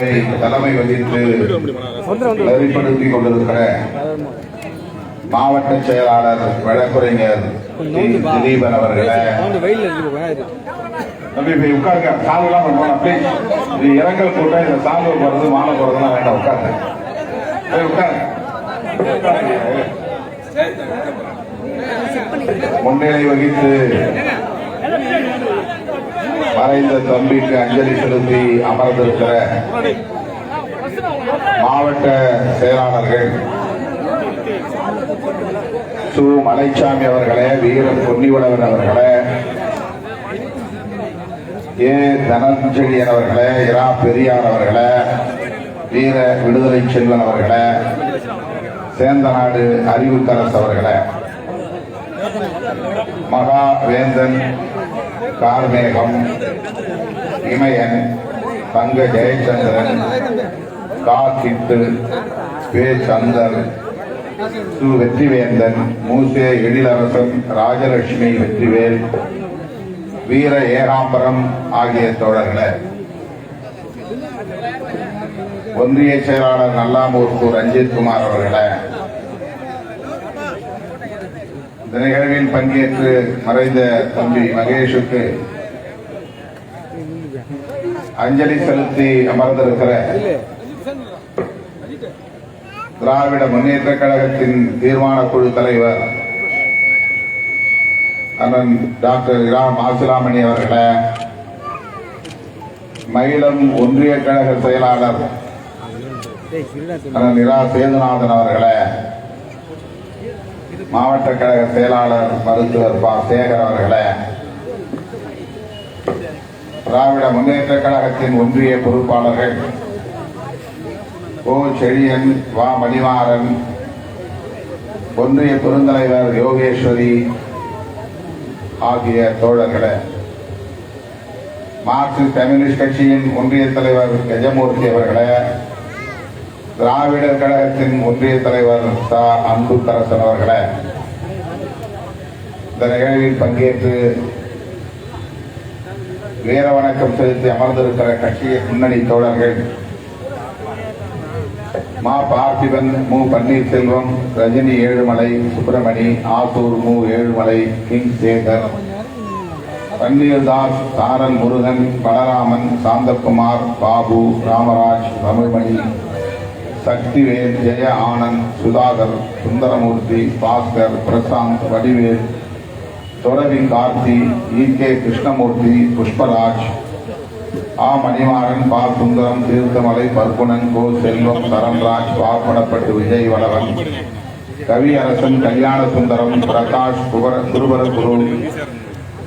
தலைமை வகித்து நெறிப்படுத்திக் கொண்டிருக்கிற மாவட்ட செயலாளர் வழக்குரைஞர் திலீபன் அவர்களை. தம்பி உட்காருங்க. சாங்கெல்லாம் பண்ணுவோம் இது இரங்கல் கூட்டம். இந்த சாங்க போறது மாலை போறதுலாம் வேண்டாம். உட்காருங்க. உட்காருங்க. முன்னிலை வகித்து மறைந்த தம்பிக்கு அஞ்சலி செலுத்தி அமர்ந்திருக்கிற மாவட்ட செயலாளர்கள் சு. மலைச்சாமி அவர்களே வீரன் பொன்னிவளவன் அவர்களே ஏ. தனஞ்செழியன் அவர்களே இரா. பெரியார் அவர்களே வீர விடுதலை செல்வன் அவர்களே சேந்தநாடு அறிவுக்கரசு அவர்களே மகா வேந்தன் கார்மேகம் இமயன் தங்க ஜெயச்சந்திரன் கா கிட்டு பே சந்தர் சு வெற்றிவேந்தன் மூசே எழிலரசன் ராஜலட்சுமி வெற்றிவேல் வீர ஏகாம்பரம் ஆகிய தோழர்களே. ஒன்றிய செயலாளர் நல்லாமூர்க்கு ரஞ்சித் குமார் அவர்களே. இந்த நிகழ்வில் பங்கேற்று மறைந்த தம்பி மகேஷுக்கு அஞ்சலி செலுத்தி அமர்ந்திருக்கிற திராவிட முன்னேற்ற கழகத்தின் தீர்மான குழு தலைவர் அண்ணன் டாக்டர் இரா மாசுராமணி அவர்களே மயிலம் ஒன்றிய கழக செயலாளர் அண்ணன் இரா சேதுநாதன் அவர்களே மாவட்ட கழக செயலாளர் மருத்துவர் பா. சேகர் அவர்களே திராவிட முன்னேற்ற கழகத்தின் ஒன்றிய பொறுப்பாளர்கள் ஓ. செழியன் வா. மணிமாறன் ஒன்றிய பெருந்தலைவர் யோகேஸ்வரி ஆகிய தோழர்களே மார்க்சிஸ்ட் கம்யூனிஸ்ட் கட்சியின் ஒன்றிய தலைவர் கஜமூர்த்தி அவர்களே திராவிடர் கழகத்தின் ஒன்றிய தலைவர் ச அன்புக்கரசன் அவர்களை இந்த நிகழ்வில் பங்கேற்று வீர வணக்கம் செலுத்தி அமர்ந்திருக்கிற கட்சியின் முன்னணி தோழர்கள் மா. பார்த்திபன் மு. பன்னீர்செல்வம் ரஜினி ஏழுமலை சுப்பிரமணி ஆசூர் மு. ஏழுமலை கிங் சேகர் பன்னீர்தாஸ் சாரல் முருகன் பலராமன் சாந்தகுமார் பாபு ராமராஜ் தமிழ்மணி சக்திவேல் ஜெய ஆனந்த் சுதாகர் சுந்தரமூர்த்தி பாஸ்கர் பிரசாந்த் வடிவேல் துறவி கார்த்தி இ கே கிருஷ்ணமூர்த்தி புஷ்பராஜ் ஆ மணிமாறன் பா சுந்தரம் தீர்த்தமலை பர்குணன் கோ செல்வம் சரண்ராஜ் பாப்படப்பட்டு விஜய் வளவன் கவியரசன் கல்யாண சுந்தரம் பிரகாஷ் குபர குருபர குரு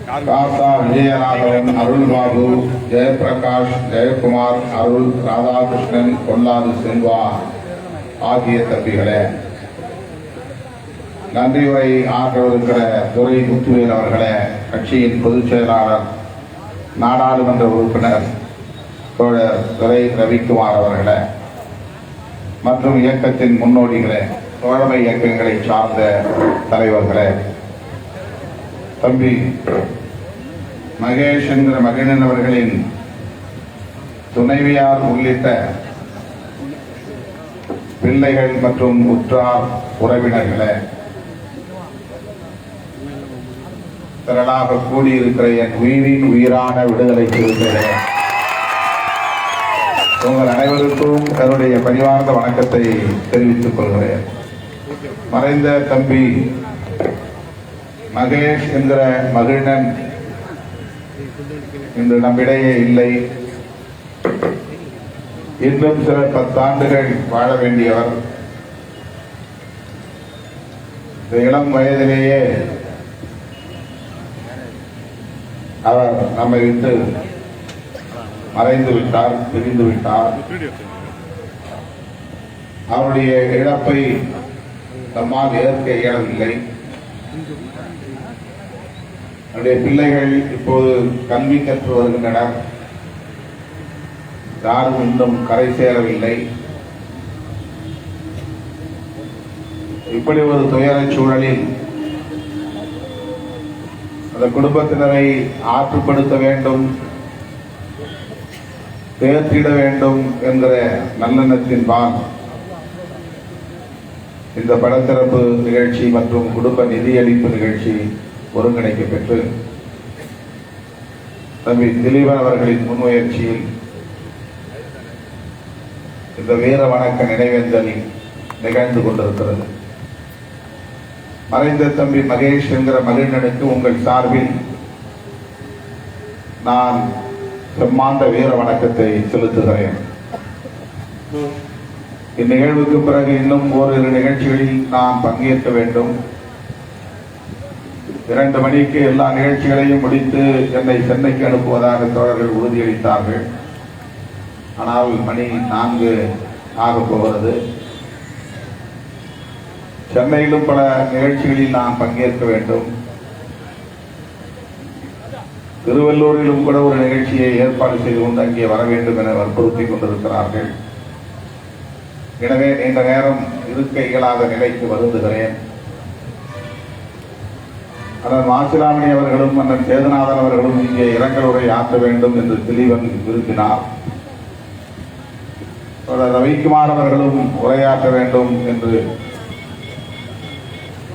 காசா விஜயராகவன் அருள்பாபு ஜெயபிரகாஷ் ஜெயக்குமார் அருள் ராதாகிருஷ்ணன் பொல்லாது செல்வா ஆகிய தம்பிகளே. நன்றி உரை ஆற்றவிருக்கிற துரை முத்துவேல் அவர்களே கட்சியின் பொதுச் செயலாளர் நாடாளுமன்ற உறுப்பினர் தோழர் துரை ரவிக்குமார் அவர்களே மற்றும் இயக்கத்தின் முன்னோடிகளே தோழமை இயக்கங்களை சார்ந்த தலைவர்களே. தம்பி மகேஷ் என்கிற மகிழன் அவர்களின் துணைவியார் உள்ளிட்ட பிள்ளைகள் மற்றும் உற்றார் உறவினர்களே திரளாக கூடியிருக்கிற என் உயிரின் உயிரான விடுதலை சிறுத்தைகளே உங்கள் அனைவருக்கும் என்னுடைய பணிவார்ந்த வணக்கத்தை தெரிவித்துக் கொள்கிறேன். மறைந்த தம்பி மகேஷ் என்கிற மகிழ்நன் இன்று நம்மிடையே இல்லை. இன்னும் சில பத்தாண்டுகள் வாழ வேண்டியவர். இந்த இளம் வயதிலேயே அவர் நம்மை விட்டு மறைந்து விட்டார் பிரிந்து விட்டார். அவருடைய இழப்பை நம்மால் ஏற்க இயலவில்லை. அவருடைய பிள்ளைகள் இப்போது கல்வி கற்று வருகின்றனர். யாரும் இன்னும் கரை சேரவில்லை. இப்படி ஒரு துயரச் சூழலில் அந்த குடும்பத்தினரை ஆற்றுப்படுத்த வேண்டும் தேர்த்திட வேண்டும் என்கிற நல்லெண்ணத்தின் பால் இந்த படத்திறப்பு நிகழ்ச்சி மற்றும் குடும்ப நிதியளிப்பு நிகழ்ச்சி ஒருங்கிணைக்க பெற்று தம்பி திலீபன் அவர்களின் முன்முயற்சியில் இந்த வீர வணக்க நினைவேந்தல் நிகழ்ந்து கொண்டிருக்கிறது. மறைந்த தம்பி மகேஷ் என்கிற மகிழ்நனுக்கு உங்கள் சார்பில் நான் செம்மாந்த வீர வணக்கத்தை செலுத்துகிறேன். இந்நிகழ்வுக்கு பிறகு இன்னும் ஓரிரு நிகழ்ச்சிகளில் நான் பங்கேற்க வேண்டும். இரண்டு மணிக்கு எல்லா நிகழ்ச்சிகளையும் முடித்து என்னை சென்னைக்கு அனுப்புவதாக தோழர்கள் உறுதியளித்தார்கள். ஆனால் மணி நான்கு ஆகப் போகிறது. சென்னையிலும் பல நிகழ்ச்சிகளில் நான் பங்கேற்க வேண்டும். திருவள்ளூரிலும் கூட ஒரு நிகழ்ச்சியை ஏற்பாடு செய்து கொண்டு அங்கே வர வேண்டும் என வற்புறுத்தி கொண்டிருக்கிறார்கள். எனவே நீண்ட நேரம் இருக்க இயலாத நிலைக்கு வருந்துகிறேன். அண்ணன் மாசிலாமணி அவர்களும் அண்ணன் சேதநாதன் அவர்களும் இங்கே இரங்கல் உரை ஆற்ற வேண்டும் என்று திலீவன் விரும்பினார். ரவிக்குமார் அவர்களும் உரையாற்ற வேண்டும் என்று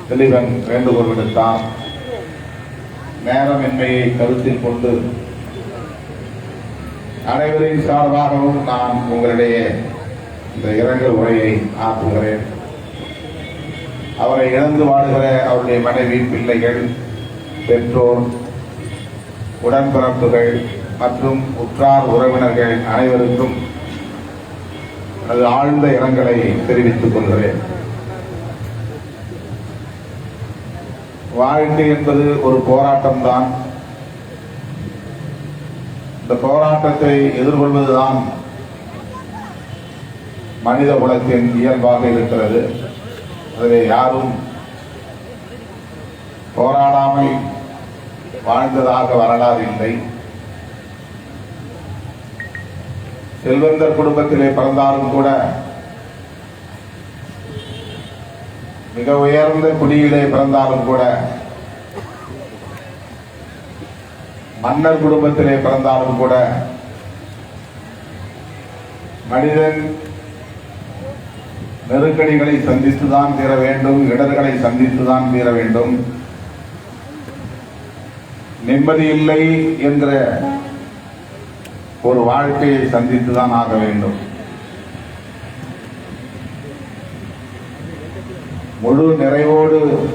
திலீவன் வேண்டுகோள் விடுத்தார். நேரமின்மையை கருத்தில் கொண்டு அனைவரின் சார்பாகவும் நான் உங்களிடையே இந்த இரங்கல் உரையை ஆற்றுகிறேன். அவரை இழந்து வாழ்கிற அவருடைய மனைவி பிள்ளைகள் பெற்றோர் உடன்பிறப்புகள் மற்றும் உற்றார் உறவினர்கள் அனைவருக்கும் எனது ஆழ்ந்த இரங்கலை தெரிவித்துக் கொள்கிறேன். வாழ்க்கை என்பது ஒரு போராட்டம் தான் இந்த போராட்டத்தை எதிர்கொள்வதுதான் மனித குலத்தின் இயல்பாக இருக்கிறது. அதிலே யாரும் போராடாமல் வாழ்ந்ததாக வரலாறு இல்லை. செல்வந்தர் குடும்பத்திலே பிறந்தாலும் கூட மிக உயர்ந்த குடியிலே பிறந்தாலும் கூட மன்னர் குடும்பத்திலே பிறந்தாலும் கூட மனிதன் நெருக்கடிகளை சந்தித்துதான் தீர வேண்டும் இடர்களை சந்தித்துதான் தீர வேண்டும். நிம்மதி இல்லை என்கிற ஒரு வாழ்க்கையை சந்தித்துதான் ஆக வேண்டும். முழு நிறைவோடு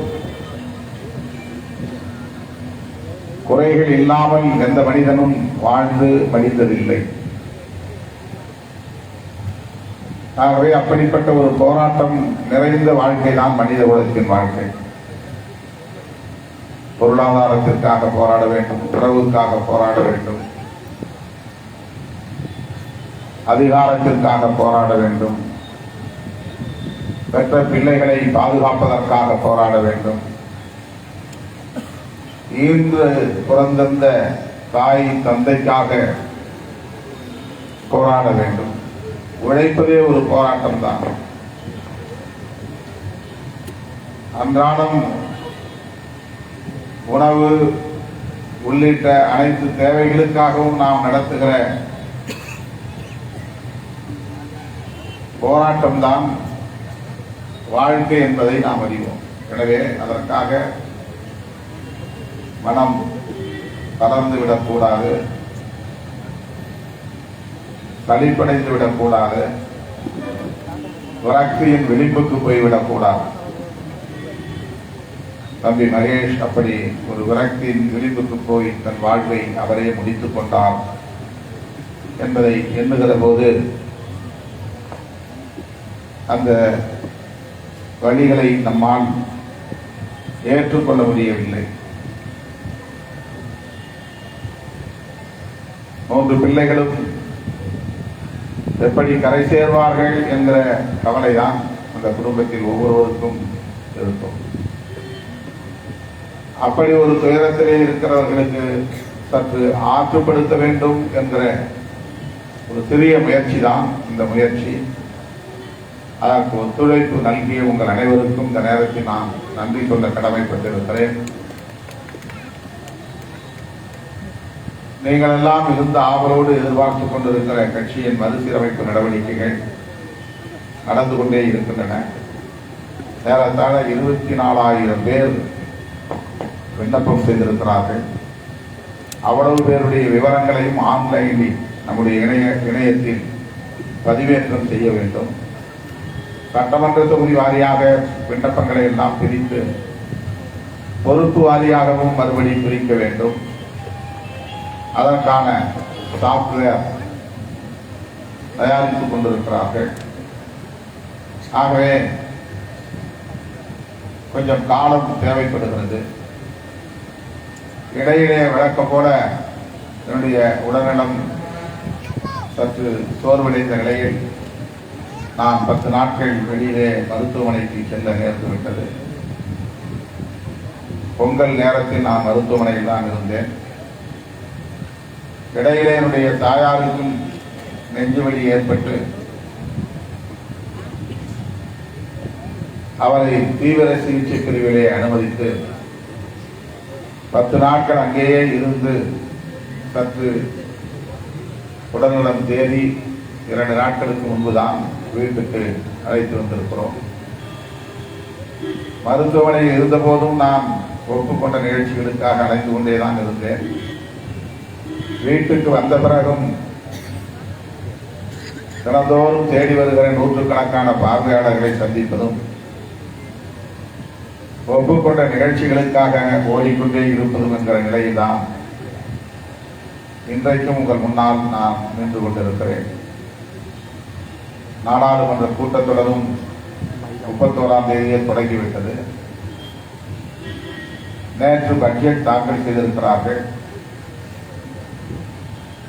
குறைகள் இல்லாமல் எந்த மனிதனும் வாழ்ந்து மடிந்ததில்லை ஆகவே அப்படிப்பட்ட ஒரு போராட்டம் நிறைந்த வாழ்க்கை தான் மனித உலகத்தின் வாழ்க்கை. பொருளாதாரத்திற்காக போராட வேண்டும் உறவுக்காக போராட வேண்டும். அதிகாரத்திற்காக போராட வேண்டும். பெற்ற பிள்ளைகளை பாதுகாப்பதற்காக போராட வேண்டும். ஈன்று பிறந்திருந்த தாய் தந்தைக்காக போராட வேண்டும். உழைப்பதே ஒரு போராட்டம் தான் அன்றாடம் உணவு உள்ளிட்ட அனைத்து தேவைகளுக்காகவும் நாம் நடத்துகிற போராட்டம் தான் வாழ்க்கை என்பதை நாம் அறிவோம். எனவே அதற்காக மனம் தளர்ந்து விடக்கூடாது. சளிப்படைந்து விடக்கூடாது விரக்தியின் விளிம்புக்கு போய்விடக்கூடாது தம்பி மகேஷ் அப்படி ஒரு விரக்தியின் விளிம்புக்கு போய் தன் வாழ்வை அவரே முடித்துக் கொண்டார் என்பதை எண்ணுகிற போது அந்த வழிகளை நம்மால் ஏற்றுக்கொள்ள முடியவில்லை. மூன்று பிள்ளைகளும் எப்படி கரை சேர்வார்கள் என்கிற கவலைதான் அந்த குடும்பத்தில் ஒவ்வொருவருக்கும் இருக்கும். அப்படி ஒரு துயரத்திலே இருக்கிறவர்களுக்கு சற்று ஆற்றுப்படுத்த வேண்டும் என்கிற ஒரு சிறிய முயற்சி தான் இந்த முயற்சி. அதற்கு ஒத்துழைப்பு நல்கிய உங்கள் அனைவருக்கும் இந்த நேரத்தில் நான் நன்றி சொல்ல கடமைப்பட்டிருக்கிறேன். நீங்கள் எல்லாம் இருந்த ஆவலோடு எதிர்பார்த்து கொண்டிருக்கிற கட்சியின் மறுசீரமைப்பு நடவடிக்கைகள் நடந்து கொண்டே இருக்கின்றன. ஏறத்தாழ இருபத்தி நாலாயிரம் பேர் விண்ணப்பம் செய்திருக்கிறார்கள். அவ்வளவு பேருடைய விவரங்களையும் ஆன்லைனில் நம்முடைய இணைய இணையத்தில் பதிவேற்றம் செய்ய வேண்டும். சட்டமன்ற தொகுதி வாரியாக விண்ணப்பங்களை எல்லாம் பிரித்து பொறுப்பு வாரியாகவும் மறுபடியும் பிரிக்க வேண்டும். அதற்கான சாப்ட்வேர் தயாரித்துக் கொண்டிருக்கிறார்கள். ஆகவே கொஞ்சம் காலம் தேவைப்படுகிறது. இடையிலே விளக்கம் போல என்னுடைய உடல்நலம் சற்று சோர்வடைந்த நிலையில் நான் பத்து நாட்கள் வெளியிலே மருத்துவமனைக்கு செல்ல நேர்ந்துவிட்டது. பொங்கல் நேரத்தில் நான் மருத்துவமனையில் தான் இருந்தேன். இடையிலே என்னுடைய தாயாருக்கும் நெஞ்சு வலி ஏற்பட்டு அவரை தீவிர சிகிச்சை பிரிவிலே அனுமதித்து பத்து நாட்கள் அங்கேயே இருந்து சற்று உடல்நலம் தேதி இரண்டு நாட்களுக்கு முன்புதான் வீட்டுக்கு அழைத்து வந்திருக்கிறோம். மருத்துவமனையில் இருந்தபோதும் நான் ஒப்புக்கொண்ட நிகழ்ச்சிகளுக்காக அழைந்து கொண்டே தான் இருந்தேன். வீட்டுக்கு வந்த பிறகும் தினந்தோறும் தேடி வருகிற நூற்றுக்கணக்கான பார்வையாளர்களை சந்திப்பதும் ஒப்புக்கொண்ட நிகழ்ச்சிகளுக்காக ஓடிக்கொண்டே இருப்பதும் என்கிற நிலையில்தான் இன்றைக்கும் உங்கள் முன்னால் நான் நின்று கொண்டிருக்கிறேன். நாடாளுமன்ற கூட்டத்தொடரும் முப்பத்தோராம் தேதியே தொடங்கிவிட்டது. நேற்று பட்ஜெட் தாக்கல் செய்திருக்கிறார்கள்.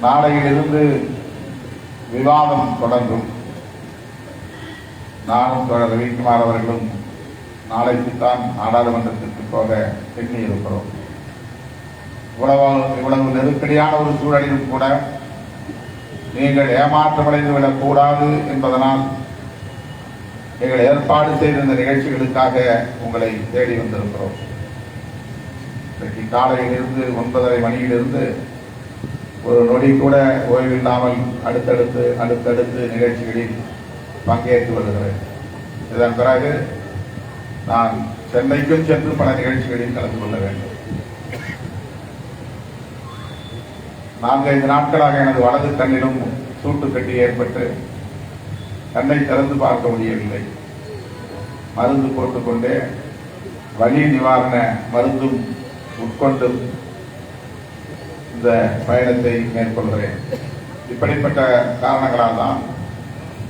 நாளையிலிருந்து விவாதம் தொடங்கும். நானும் தொடர் ரவிக்குமார் அவர்களும் நாளைக்குத்தான் நாடாளுமன்றத்திற்கு போக எண்ணியிருக்கிறோம். இவ்வளவு இவ்வளவு நெருக்கடியான ஒரு சூழலிலும் கூட நீங்கள் ஏமாற்றமடைந்து விடக்கூடாது என்பதனால் நீங்கள் ஏற்பாடு செய்திருந்த நிகழ்ச்சிகளுக்காக உங்களை தேடி வந்திருக்கிறோம். இன்றைக்கு காலையிலிருந்து ஒன்பதரை மணியிலிருந்து ஒரு நொடி கூட ஓய்வில்லாமல் அடுத்தடுத்து அடுத்தடுத்து நிகழ்ச்சிகளில் பங்கேற்று வருகிறேன். இதன் பிறகு நான் சென்னைக்கும் சென்று பல நிகழ்ச்சிகளில் கலந்து கொள்ள வேண்டும். நான்கைந்து நாட்களாக எனது வலது கண்ணிலும் சூட்டு கட்டி ஏற்பட்டு கண்ணை திறந்து பார்க்க முடியவில்லை. மருந்து போட்டுக்கொண்டே வலி நிவாரண மருந்தும் உட்கொண்டும் இந்த பயணத்தை மேற்கொள்கிறேன். இப்படிப்பட்ட காரணங்களால் தான்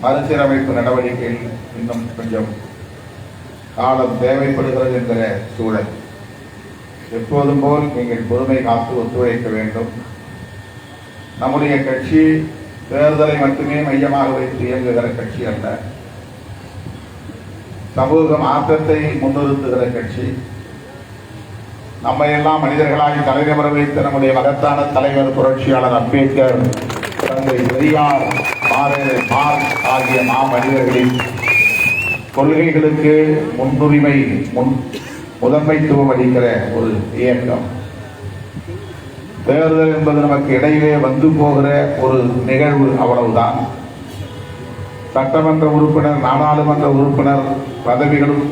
மறுசீரமைப்பு நடவடிக்கையில் இன்னும் கொஞ்சம் காலம் தேவைப்படுகிறது என்கிற சூழல். எப்போதும் போல் நீங்கள் பொறுமை காத்து ஒத்துழைக்க வேண்டும். நம்முடைய கட்சி தேர்தலை மட்டுமே மையமாக வைத்து இயங்குகிற கட்சி அல்ல. சமூக மாற்றத்தை முன்னிறுத்துகிற கட்சி நம்மை எல்லாம் மனிதர்களாய் தலைநகர வைத்த நம்முடைய மகத்தான தலைவர் புரட்சியாளர் அம்பேத்கர் தந்தை பெரியார் மாவேறு மார் ஆகிய மாமனிதர்களின் கொள்கைகளுக்கு முன்னுரிமை முன் முதன்மைத்துவம் அளிக்கிற ஒரு இயக்கம். தேர்தல் என்பது நமக்கு இடையிலே வந்து போகிற ஒரு நிகழ்வு அவ்வளவுதான். சட்டமன்ற உறுப்பினர் நாடாளுமன்ற உறுப்பினர் பதவிகளும்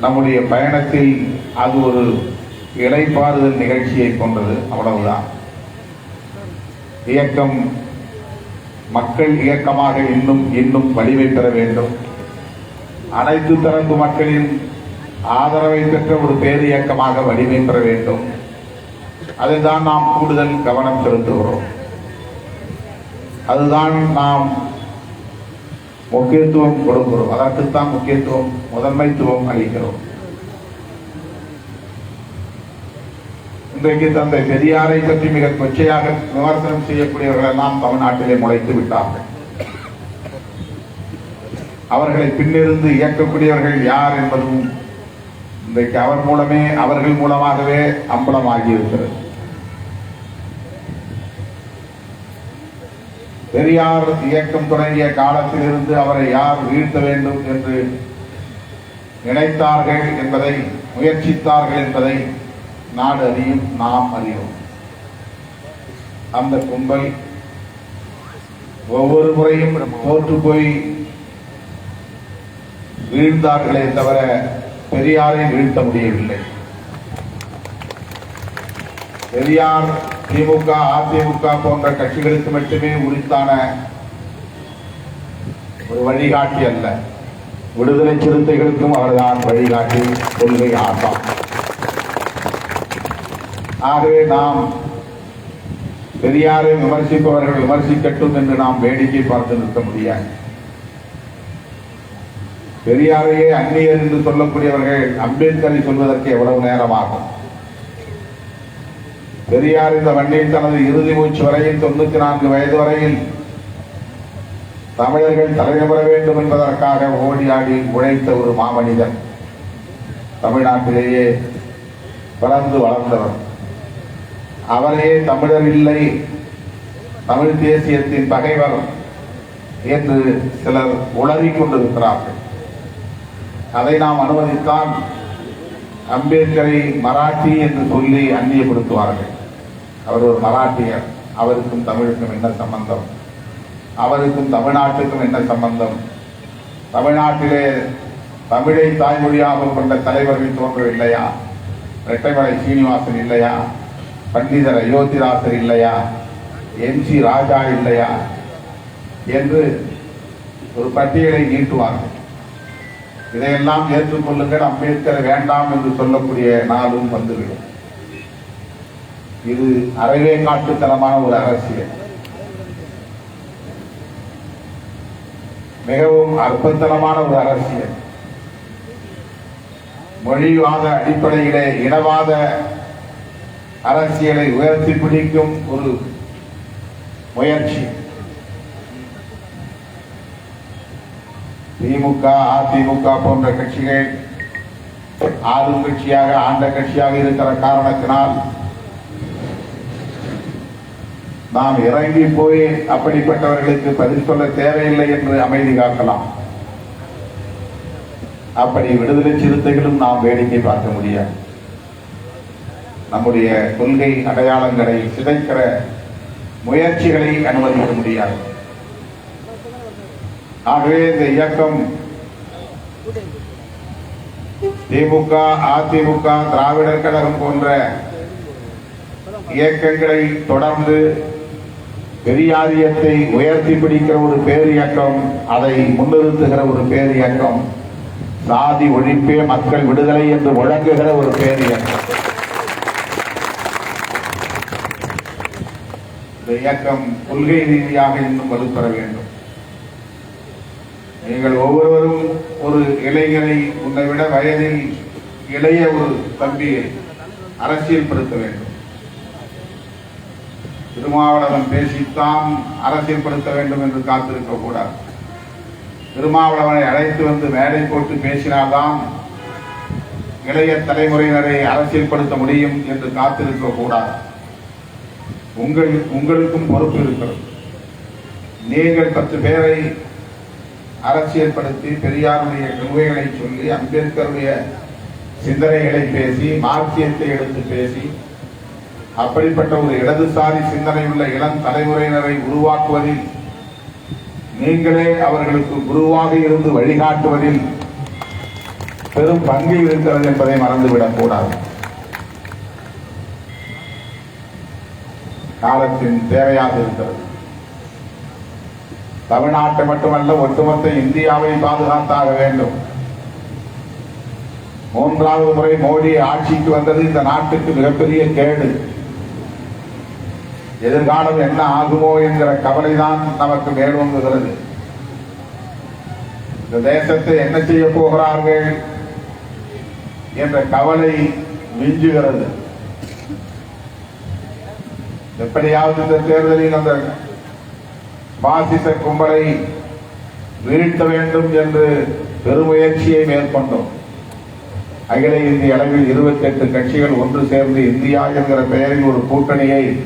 நம்முடைய பயணத்தில் அது ஒரு இலைப்பாறுதல் நிகழ்ச்சியை கொண்டது. அவ்வளவுதான். இயக்கம் மக்கள் இயக்கமாக இன்னும் இன்னும் வலிமை பெற வேண்டும். அனைத்து தரப்பு மக்களின் ஆதரவை பெற்ற ஒரு பேர் இயக்கமாக வலிமை பெற வேண்டும். அதில்தான் நாம் கூடுதல் கவனம் செலுத்துகிறோம். அதுதான் நாம் முக்கியத்துவம் கொடுக்கிறோம். அதற்குத்தான் முக்கியத்துவம் முதன்மைத்துவம் அளிக்கிறோம். இன்றைக்கு தந்தை பெரியாரை பற்றி மிக கொச்சையாக விமர்சனம் செய்யக்கூடியவர்கள் எல்லாம் தமிழ்நாட்டிலே முளைத்து விட்டார்கள். அவர்களை பின்னிருந்து இயக்கக்கூடியவர்கள் யார் என்பதும் இன்றைக்கு அவர் மூலமே அவர்கள் மூலமாகவே அம்பலமாகியிருக்கிறது. பெரியார் இயக்கம் தொடங்கிய காலத்திலிருந்து அவரை யார் வீழ்த்த வேண்டும் என்று நினைத்தார்கள் என்பதை முயற்சித்தார்கள் என்பதை நாடு அறியும் நாம் அறியும் அந்த கும்பல் ஒவ்வொரு முறையும் தோற்று போய் வீழ்ந்தார்களே தவிர பெரியாரை வீழ்த்த முடியவில்லை. பெரியார் திமுக அதிமுக போன்ற கட்சிகளுக்கு மட்டுமே உரித்தான ஒரு வழிகாட்டி அல்ல. விடுதலை சிறுத்தைகளுக்கும் அவர்தான் வழிகாட்டி. கொள்கை ஆசான். ஆகவே நாம் பெரியாரை விமர்சிப்பவர்கள் விமர்சிக்கட்டும் என்று நாம் வேடிக்கை பார்த்து நிறுத்த முடியாது. பெரியாரையே அந்நியர் என்று சொல்லக்கூடியவர்கள் அம்பேத்கரை சொல்வதற்கு எவ்வளவு நேரமாகும். பெரியார் இந்த மண்ணில் தனது இறுதி மூச்சு வரையில் தொண்ணூத்தி நான்கு வயது வரையில் தமிழர்கள் தலைநபர வேண்டும் என்பதற்காக ஓடி ஆடி உழைத்த ஒரு மாமனிதன். தமிழ்நாட்டிலேயே பிறந்து வளர்ந்தவர். அவரே தமிழர் இல்லை. தமிழ் தேசியத்தின் பகைவர் என்று சிலர் உளறிக் கொண்டிருக்கிறார்கள். அதை நாம் அனுமதித்தான் அம்பேத்கரை மராட்டி என்று சொல்லி அந்நியப்படுத்துவார்கள். அவர் ஒரு மராட்டியர். அவருக்கும் தமிழுக்கும் என்ன சம்பந்தம்? அவருக்கும் தமிழ்நாட்டுக்கும் என்ன சம்பந்தம்? தமிழ்நாட்டிலே தமிழை தாய்மொழியாக கொண்ட தலைவர்கள் தோன்றவில்லையா? இரட்டைமலை சீனிவாசன் இல்லையா? பண்டிதர் அயோத்திதாசர் இல்லையா? எம் சி ராஜா இல்லையா? என்று ஒரு பட்டியலை நீட்டுவார்கள். இதையெல்லாம் ஏற்றுக்கொள்ளுங்கள். அம்பேத்கர் வேண்டாம் என்று சொல்லக்கூடிய நாளும் வந்துவிடும். இது அறவே காட்டுத்தனமான ஒரு அரசியல். மிகவும் அற்பத்தனமான ஒரு அரசியல். மொழிவாத அடிப்படையிலே இனவாத அரசியலை உயர்த்தி பிடிக்கும் ஒரு முயற்சி. திமுக அதிமுக போன்ற கட்சிகள் ஆளும் கட்சியாக ஆண்ட கட்சியாக இருக்கிற காரணத்தினால் நாம் இறங்கி போய் அப்படிப்பட்டவர்களுக்கு பதில் சொல்ல தேவையில்லை என்று அமைதி காக்கலாம். அப்படி விடுதலை சிறுத்தைகளும் நாம் வேடிக்கை பார்க்க முடியாது. நம்முடைய கொள்கை அடையாளங்களை சிதைக்கிற முயற்சிகளை அனுமதிக்க முடியாது. ஆகவே இந்த இயக்கம் திமுக அதிமுக திராவிடர் கழகம் போன்ற இயக்கங்களை தொடர்ந்து பெரியாரியத்தை உயர்த்தி பிடிக்கிற ஒரு பேர் இயக்கம் அதை முன்னிறுத்துகிற ஒரு பேர் இயக்கம் சாதி ஒழிப்பே மக்கள் விடுதலை என்று முழங்குகிற ஒரு பேரியக்கம். இந்த இயக்கம் கொள்கை ரீதியாக இன்னும் வலுப்பெற வேண்டும். நீங்கள் ஒவ்வொருவரும் ஒரு இளைஞரை உன்னை விட வயதில் இளைய ஒரு தம்பியை அரசியல்படுத்த வேண்டும். திருமாவளவன் பேசித்தான் அரசியல்படுத்த வேண்டும் என்று காத்திருக்க கூடாது. திருமாவளவனை அழைத்து வந்து மேடை போட்டு பேசினால்தான் இளைய தலைமுறையினரை அரசியல்படுத்த முடியும் என்று காத்திருக்க கூடாது. உங்கள் உங்களுக்கும் பொறுப்பு இருக்கிறது. நீங்கள் பத்து பேரை அரசியல்படுத்தி பெரியாருடைய கொள்கைகளை சொல்லி அம்பேத்கருடைய சிந்தனைகளை பேசி மார்க்சியத்தை எடுத்து பேசி அப்படிப்பட்ட ஒரு இடதுசாரி சிந்தனையுள்ள இளம் தலைமுறையினரை உருவாக்குவதில் நீங்களே அவர்களுக்கு குருவாக இருந்து வழிகாட்டுவதில் பெரும் பங்கு இருக்கிறது என்பதை மறந்துவிடக் கூடாது. காலத்தின் தேவையாக இருக்கிறது தமிழ்நாட்டை மட்டுமல்ல ஒட்டுமொத்த இந்தியாவை பாதுகாத்தாக வேண்டும். மூன்றாவது முறை மோடி ஆட்சிக்கு வந்தது இந்த நாட்டுக்கு மிகப்பெரிய கேடு. எதிர்காலம் என்ன ஆகுமோ என்கிற கவலைதான் நமக்கு மேலோங்குகிறது இந்த தேசத்தை என்ன செய்ய போகிறார்கள் என்ற கவலை மிஞ்சுகிறது. எப்படியாவது இந்த தேர்தலில் அந்த பாசிச கும்பலை வீழ்த்த வேண்டும் என்று பெருமுயற்சியை மேற்கொண்டோம். அகில இந்திய அளவில் இருபத்தி எட்டு கட்சிகள் ஒன்று சேர்ந்து இந்தியா என்கிற பெயரில் ஒரு கூட்டணியை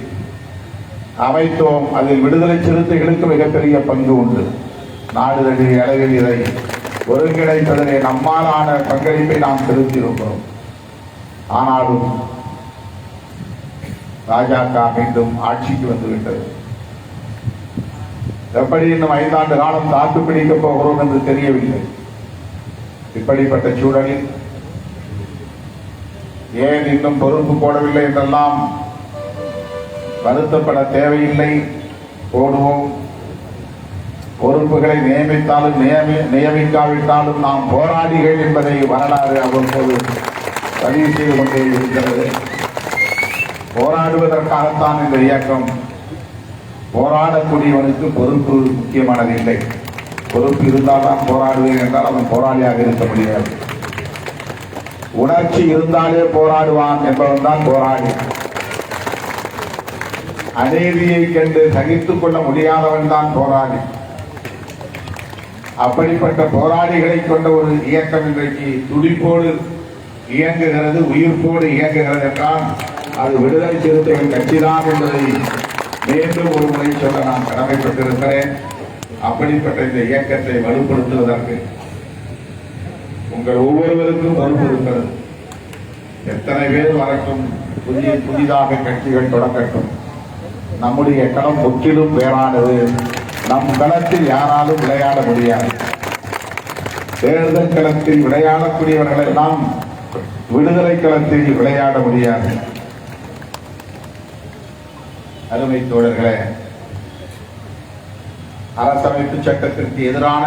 அமைத்தோம். அதில் விடுதலை சிறுத்தைகளுக்கு மிகப்பெரிய பங்கு உண்டு. நாடு தழுவிய அளவில் இதை ஒருங்கிணைப்பதிலே நம்மாலான பங்களிப்பை நாம் செலுத்தியிருக்கிறோம். ஆனாலும் பாஜக மீண்டும் ஆட்சிக்கு வந்துவிட்டது. எப்படி இன்னும் ஐந்தாண்டு காலம் தாக்கு பிடிக்கப் போகிறோம் என்று தெரியவில்லை. இப்படிப்பட்ட சூழலில் ஏன் இன்னும் பொறுப்பு போடவில்லை என்றெல்லாம் வருத்தப்பட தேவையில்லை. போடுவோம். பொறுப்புகளை நியமித்தாலும் நியமி நியமிக்காவிட்டாலும் நாம் போராடிகள் என்பதை வரலாறு அவ்வப்போது பதிவு செய்து கொண்டே இருக்கிறது. போராடுவதற்காகத்தான் இந்த இயக்கம் போராடக்கூடியவனுக்கு பொறுப்பு முக்கியமானதில்லை. பொறுப்பு இருந்தால்தான் போராடுவேன் என்றால் அவன் போராளியாக இருக்க முடியாது. உணர்ச்சி இருந்தாலே போராடுவான் என்பவன் தான் போராளி. அநீதியை கண்டு சகித்துக் கொள்ள முடியாதவன் தான் போராளி. அப்படிப்பட்ட போராளிகளை கொண்ட ஒரு இயக்கம் இன்றைக்கு துடிப்போடு இயங்குகிறது உயிர்ப்போடு இயங்குகிறது என்றால் அது விடுதலை சிறுத்தைகள் கட்சிதான் என்பதை மீண்டும் ஒரு முறை சொல்ல நான் கடமைப்பட்டிருக்கிறேன். அப்படிப்பட்ட இந்த இயக்கத்தை வலுப்படுத்துவதற்கு உங்கள் ஒவ்வொருவருக்கும் பொறுப்பு இருக்கிறது எத்தனை பேர் வரட்டும் புதிய புதிதாக கட்சிகள் தொடங்கட்டும். நம்முடைய களம் முற்றிலும் வேறானது. நம் களத்தில் யாராலும் விளையாட முடியாது. தேர்தல் களத்தில் விளையாடக்கூடியவர்கள் எல்லாம் விடுதலை களத்தில் விளையாட முடியாது. அருமை தோழர்களே அரசமைப்பு சட்டத்திற்கு எதிரான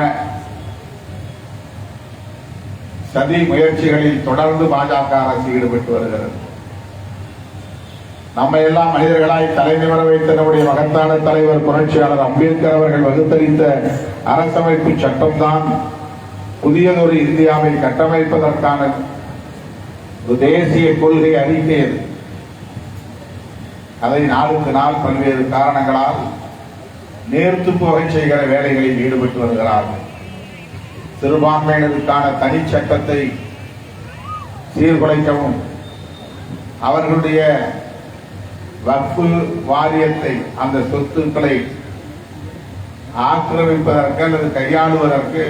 சதி முயற்சிகளில் தொடர்ந்து பாஜக அரசு ஈடுபட்டு வருகிறது. நம்ம எல்லாம் மனிதர்களாய் தலைநிவர வைத்த நம்முடைய மகத்தான தலைவர் புரட்சியாளர் அம்பேத்கர் அவர்கள் வகுத்தளித்த அரசமைப்பு சட்டம்தான் புதியதொரு இந்தியாவை கட்டமைப்பதற்கான தேசிய கொள்கை அறிக்கை அதை நாளுக்கு நாள் பல்வேறு காரணங்களால் நேர்த்து போகை செய்கிற வேலைகளில் ஈடுபட்டு வருகிறார்கள் சிறுபான்மையினருக்கான தனி சட்டத்தை சீர்குலைக்கவும் அவர்களுடைய வக்ஃபு வாரியத்தை அந்த சொத்துக்களை ஆக்கிரமிப்பதற்கு அல்லது கையாளுவதற்கு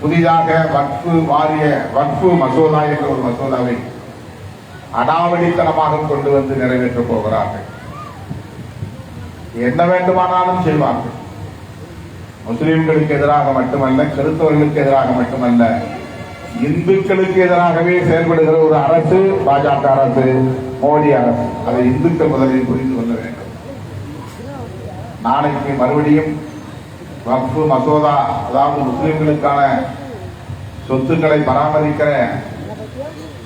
புதிதாக வக்ஃபு வாரிய வக்ஃபு மசோதா என்ற ஒரு மசோதாவை அடாவடித்தனமாக கொண்டு வந்து நிறைவேற்றப் போகிறார்கள். என்ன வேண்டுமானாலும் செய்வார்கள். முஸ்லிம்களுக்கு எதிராக மட்டுமல்ல கிறிஸ்தவர்களுக்கு எதிராக மட்டுமல்ல இந்துக்களுக்கு எதிராகவே செயல்படுகிற ஒரு அரசு பாஜக அரசு மோடி அரசு. அதை இந்துக்கள் முதலில் புரிந்து கொள்ள வேண்டும். நாளைக்கு மறுபடியும் வக்ஃபு மசோதா அதாவது முஸ்லிம்களுக்கான சொத்துக்களை பராமரிக்கிற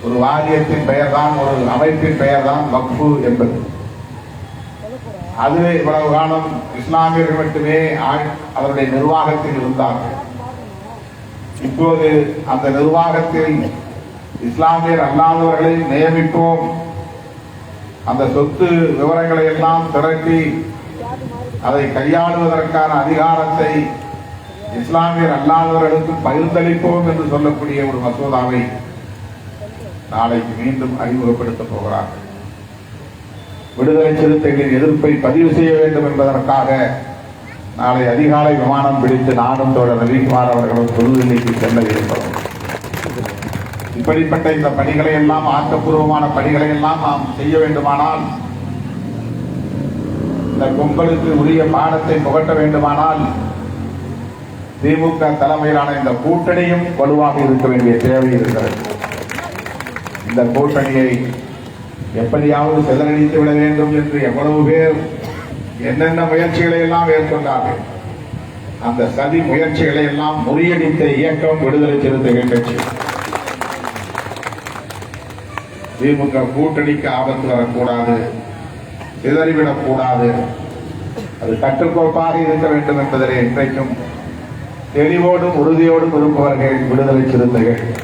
ஒரு வாரியத்தின் பெயர்தான் ஒரு அமைப்பின் பெயர்தான் வக்ஃபு என்பது. அதுவே இவ்வளவு காலம் இஸ்லாமியர்கள் மட்டுமே ஆ- அதனுடைய நிர்வாகத்தில் இருந்தார்கள். இப்போது அந்த நிர்வாகத்தில் இஸ்லாமியர் அல்லாதவர்களை நியமிப்போம். அந்த சொத்து விவரங்களை எல்லாம் திரட்டி அதை கையாளுவதற்கான அதிகாரத்தை இஸ்லாமியர் அல்லாதவர்களுக்கு பகிர்ந்தளிப்போம் என்று சொல்லக்கூடிய ஒரு மசோதாவை நாளைக்கு மீண்டும் அறிமுகப்படுத்தப் போகிறார்கள். விடுதலை சிறுத்தைகளின் எதிர்ப்பை பதிவு செய்ய வேண்டும் என்பதற்காக நாளை அதிகாலை விமானம் பிடித்து நானும் தோழர் ரவிக்குமார் அவர்களும் புதுதில்லிக்கு செல்ல இருக்கிறோம் இப்படிப்பட்ட இந்த பணிகளை எல்லாம் ஆக்கப்பூர்வமான பணிகளை எல்லாம் நாம் செய்ய வேண்டுமானால் இந்த கும்பலுக்கு உரிய பாடத்தை புகட்ட வேண்டுமானால் திமுக தலைமையிலான இந்த கூட்டணியும் வலுவாக இருக்க வேண்டிய தேவை இருக்கிறது. இந்த கூட்டணியை எப்படியாவது சிதறடித்து விட வேண்டும் என்று எவ்வளவு பேர் என்னென்ன முயற்சிகளை எல்லாம் மேற்கொண்டார்கள். அந்த சதி முயற்சிகளை எல்லாம் முறியடித்த இயக்கம் விடுதலை சிறுத்தைகள் கட்சி. திமுக கூட்டணிக்கு ஆபத்து வரக்கூடாது சிதறிவிடக் கூடாது அது கட்டுக்கோப்பாக இருக்க வேண்டும் என்பதிலே இன்றைக்கும் தெளிவோடும் உறுதியோடும் இருப்பவர்கள் விடுதலை சிறுத்தைகள்.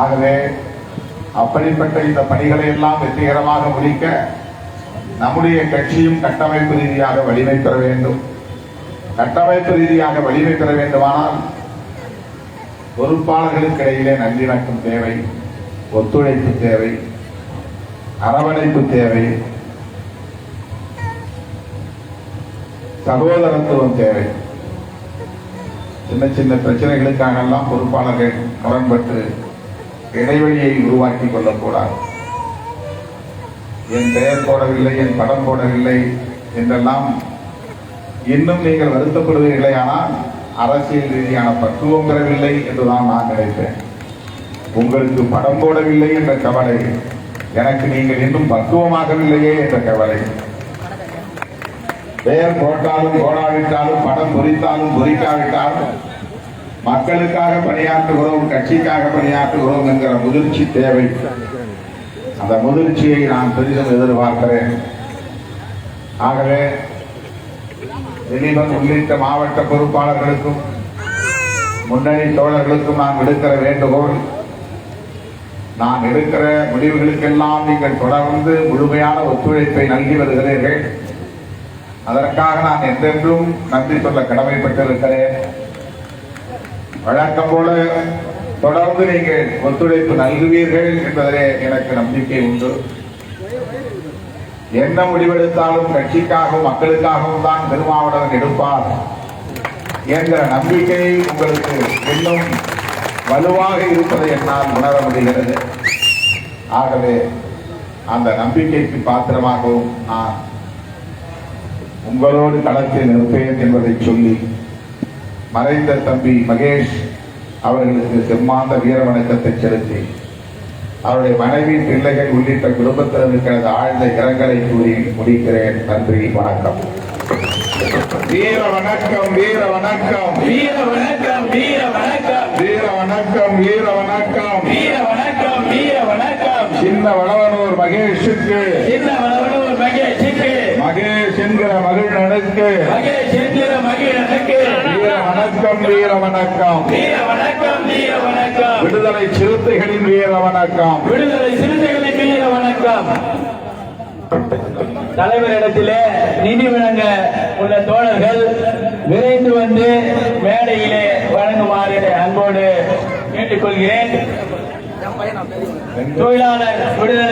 ஆகவே அப்படிப்பட்ட இந்த பணிகளை எல்லாம் வெற்றிகரமாக முடிக்க நம்முடைய கட்சியும் கட்டமைப்பு ரீதியாக வலிமை பெற வேண்டும். கட்டமைப்பு ரீதியாக வலிமை பெற வேண்டுமானால் பொறுப்பாளர்களுக்கு இடையிலே நல்லிணக்கம் தேவை ஒத்துழைப்பு தேவை அரவணைப்பு தேவை சகோதரத்துவம் தேவை. சின்ன சின்ன பிரச்சனைகளுக்காக எல்லாம் பொறுப்பாளர்கள் முரண்பட்டு இடைவெளியை உருவாக்கி கொள்ளக்கூடாது. என் பெயர் போடவில்லை என் படம் போடவில்லை என்றெல்லாம் இன்னும் நீங்கள் வருத்தப்படுவீர்களே ஆனால் அரசியல் ரீதியான பக்குவம் பெறவில்லை என்றுதான் நான் நினைப்பேன் உங்களுக்கு படம் போடவில்லை என்ற கவலை எனக்கு நீங்கள் இன்னும் பக்குவமாகவில்லையே என்ற கவலை. பெயர் போட்டாலும் போடாவிட்டாலும் படம் பொறித்தாலும் பொறிக்காவிட்டாலும் மக்களுக்காக பணியாற்றுகிறோம் கட்சிக்காக பணியாற்றுகிறோம் என்கிற முதிர்ச்சி தேவை. அந்த முதிர்ச்சியை நான் பெரிதும் எதிர்பார்க்கிறேன். ஆகவே திலீபன் உள்ளிட்ட மாவட்ட பொறுப்பாளர்களுக்கும் முன்னணி தோழர்களுக்கும் நான் விடுக்கிற வேண்டுகோள் நான் எடுக்கிற முடிவுகளுக்கெல்லாம் நீங்கள் தொடர்ந்து முழுமையான ஒத்துழைப்பை நல்கி வருகிறீர்கள். அதற்காக நான் என்றென்றும் நன்றி சொல்ல கடமைப்பட்டிருக்கிறேன். வழக்கம் போல தொடர்ந்து நீங்கள் ஒத்துழைப்பு நல்குவீர்கள் என்பதிலே எனக்கு நம்பிக்கை உண்டு. என்ன முடிவெடுத்தாலும் கட்சிக்காகவும் மக்களுக்காகவும் தான் திருமாவளவன் எடுப்பார் என்ற நம்பிக்கை உங்களுக்கு இன்னும் வலுவாக இருப்பதை என்னால் உணர முடிகிறது. ஆகவே அந்த நம்பிக்கைக்கு பாத்திரமாகவும் நான் உங்களோடு களத்தில் நிற்பேன் என்பதை சொல்லி மறைந்த தம்பி மகேஷ் அவர்களுக்கு செம்மாந்த வீர வணக்கத்தை செலுத்தி அவருடைய மனைவி பிள்ளைகள் உள்ளிட்ட குடும்பத்தினருக்கு எனது ஆழ்ந்த இரங்கலை கூறி முடிக்கிறேன். நன்றி வணக்கம். வீர வணக்கம் வீர வணக்கம் வீர வணக்கம் வீர வணக்கம் வீர வணக்கம் வீர வணக்கம் வீர வணக்கம் வீர வணக்கம் சின்ன வளவனூர் மகேஷுக்கு. சின்ன வளவனூர் மகேஷுக்கு. மகேஷ் என்கிற மகிழனுக்கு வீர வணக்கம் வீர வணக்கம். வீர வணக்கம் வீர வணக்கம். விடுதலை சிறுத்தைகளின் வீர வணக்கம். விடுதலை சிறுத்தைகளின் வீர வணக்கம். தலைவரிடத்திலே நிதி வழங்க உள்ள தோழர்கள் விரைந்து வந்து மேடையிலே வழங்குமாறு அன்போடு கேட்டுக்கொள்கிறேன். தொழிலாளர் விடுதலை